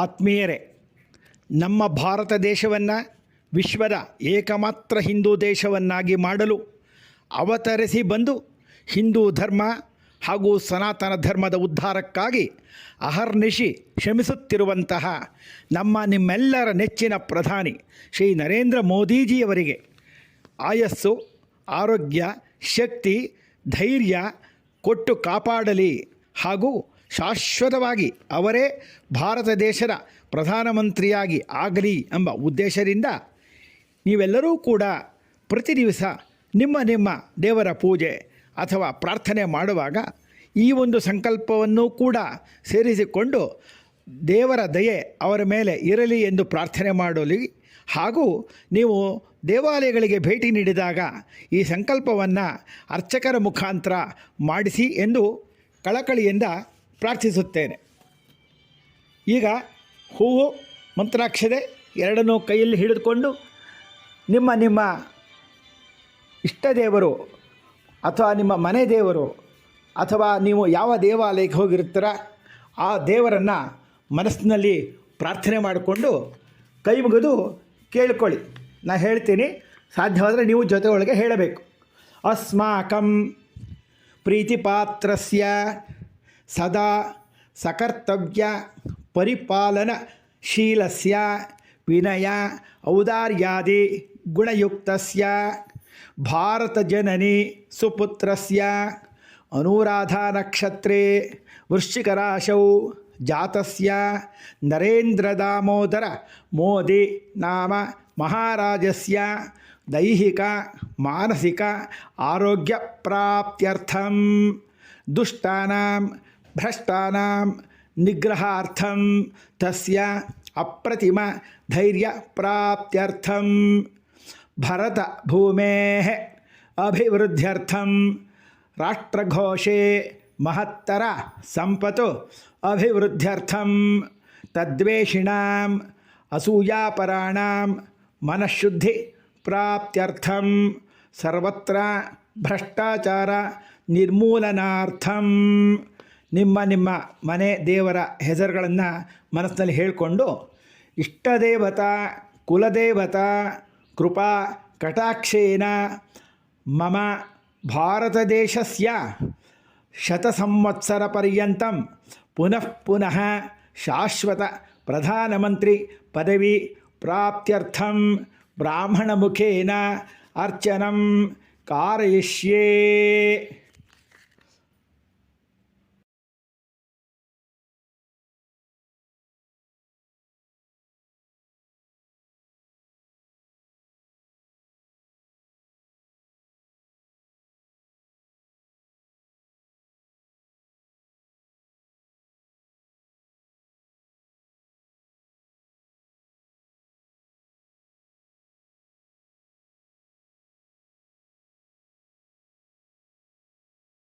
ಆತ್ಮೀಯರೇ, ನಮ್ಮ ಭಾರತ ದೇಶವನ್ನು ವಿಶ್ವದ ಏಕಮಾತ್ರ ಹಿಂದೂ ದೇಶವನ್ನಾಗಿ ಮಾಡಲು ಅವತರಿಸಿ ಬಂದು ಹಿಂದೂ ಧರ್ಮ ಹಾಗೂ ಸನಾತನ ಧರ್ಮದ ಉದ್ಧಾರಕ್ಕಾಗಿ ಅಹರ್ನಿಶಿ ಶ್ರಮಿಸುತ್ತಿರುವಂತಹ ನಮ್ಮ ನಿಮ್ಮೆಲ್ಲರ ನೆಚ್ಚಿನ ಪ್ರಧಾನಿ ಶ್ರೀ ನರೇಂದ್ರ ಮೋದಿಜಿಯವರಿಗೆ ಆಯಸ್ಸು, ಆರೋಗ್ಯ, ಶಕ್ತಿ, ಧೈರ್ಯ ಕೊಟ್ಟು ಕಾಪಾಡಲಿ ಹಾಗೂ ಶಾಶ್ವತವಾಗಿ ಅವರೇ ಭಾರತ ದೇಶದ ಪ್ರಧಾನಮಂತ್ರಿಯಾಗಿ ಆಗಲಿ ಎಂಬ ಉದ್ದೇಶದಿಂದ ನೀವೆಲ್ಲರೂ ಕೂಡ ಪ್ರತಿ ದಿವಸ ನಿಮ್ಮ ನಿಮ್ಮ ದೇವರ ಪೂಜೆ ಅಥವಾ ಪ್ರಾರ್ಥನೆ ಮಾಡುವಾಗ ಈ ಒಂದು ಸಂಕಲ್ಪವನ್ನು ಕೂಡ ಸೇರಿಸಿಕೊಂಡು ದೇವರ ದಯೆ ಅವರ ಮೇಲೆ ಇರಲಿ ಎಂದು ಪ್ರಾರ್ಥನೆ ಮಾಡಲಿ. ಹಾಗೂ ನೀವು ದೇವಾಲಯಗಳಿಗೆ ಭೇಟಿ ನೀಡಿದಾಗ ಈ ಸಂಕಲ್ಪವನ್ನು ಅರ್ಚಕರ ಮುಖಾಂತರ ಮಾಡಿಸಿ ಎಂದು ಕಳಕಳಿಯಿಂದ ಪ್ರಾರ್ಥಿಸುತ್ತೇನೆ. ಈಗ ಹೂವು ಮಂತ್ರಾಕ್ಷತೆ ಎರಡನ್ನೂ ಕೈಯಲ್ಲಿ ಹಿಡಿದುಕೊಂಡು ನಿಮ್ಮ ನಿಮ್ಮ ಇಷ್ಟ ದೇವರು ಅಥವಾ ನಿಮ್ಮ ಮನೆ ದೇವರು ಅಥವಾ ನೀವು ಯಾವ ದೇವಾಲಯಕ್ಕೆ ಹೋಗಿರ್ತೀರ ಆ ದೇವರನ್ನು ಮನಸ್ಸಿನಲ್ಲಿ ಪ್ರಾರ್ಥನೆ ಮಾಡಿಕೊಂಡು ಕೈ ಮುಗಿದು ಕೇಳ್ಕೊಳ್ಳಿ. ನಾನು ಹೇಳ್ತೀನಿ, ಸಾಧ್ಯವಾದರೆ ನೀವು ಜೊತೆ ಒಳಗೆ ಹೇಳಬೇಕು. ಅಸ್ಮಾಕಂ ಪ್ರೀತಿಪಾತ್ರಸ್ಯ సదా సకర్తవ్య పరిపాలనశీలస్య వినయ ఔదార్యాది గుణయుక్తస్య. భారతజనని సుపుత్రస్య. అనురాధానక్షత్రే వృశ్చికరాశౌ జాతస్య. నరేంద్రదామోదర మోది నామ మహారాజస్య. దైహిక మానసిక ఆరోగ్య దుష్టానాం भ्रष्टानां निग्रहार्थं तस्य अप्रतिम भरत भूमे अभिवृद्ध्यर्थम राष्ट्रघोषे महत्तर सम्पतो अभिवृद्ध्यर्थम तद्वेषिणाम् असूयापराणां मनशुद्धि प्राप्त्यर्थं। सर्वत्र भ्रष्टाचार निर्मूलनार्थम। ನಿಮ್ಮ ನಿಮ್ಮ ಮನೆ ದೇವರ ಹೆಸರುಗಳನ್ನು ಮನಸ್ಸಿನಲ್ಲಿ ಹೇಳಿಕೊಂಡು ಇಷ್ಟದೇವತ, ಕುಲದೇವತ, ಕೃಪಾ, ಕಟಾಕ್ಷೇನ, ಮಮ ಸಂವತ್ಸರ ಪರ್ಯಂತಂ, ಪುನಃ ಪುನಃ ಶಾಶ್ವತ ಪ್ರಧಾನಮಂತ್ರಿ ಪದವಿ ಪ್ರಾಪ್ತ್ಯರ್ಥಂ ಬ್ರಾಹ್ಮಣಮುಖೇನ ಅರ್ಚನಂ ಕಾರಯಿಷ್ಯೇ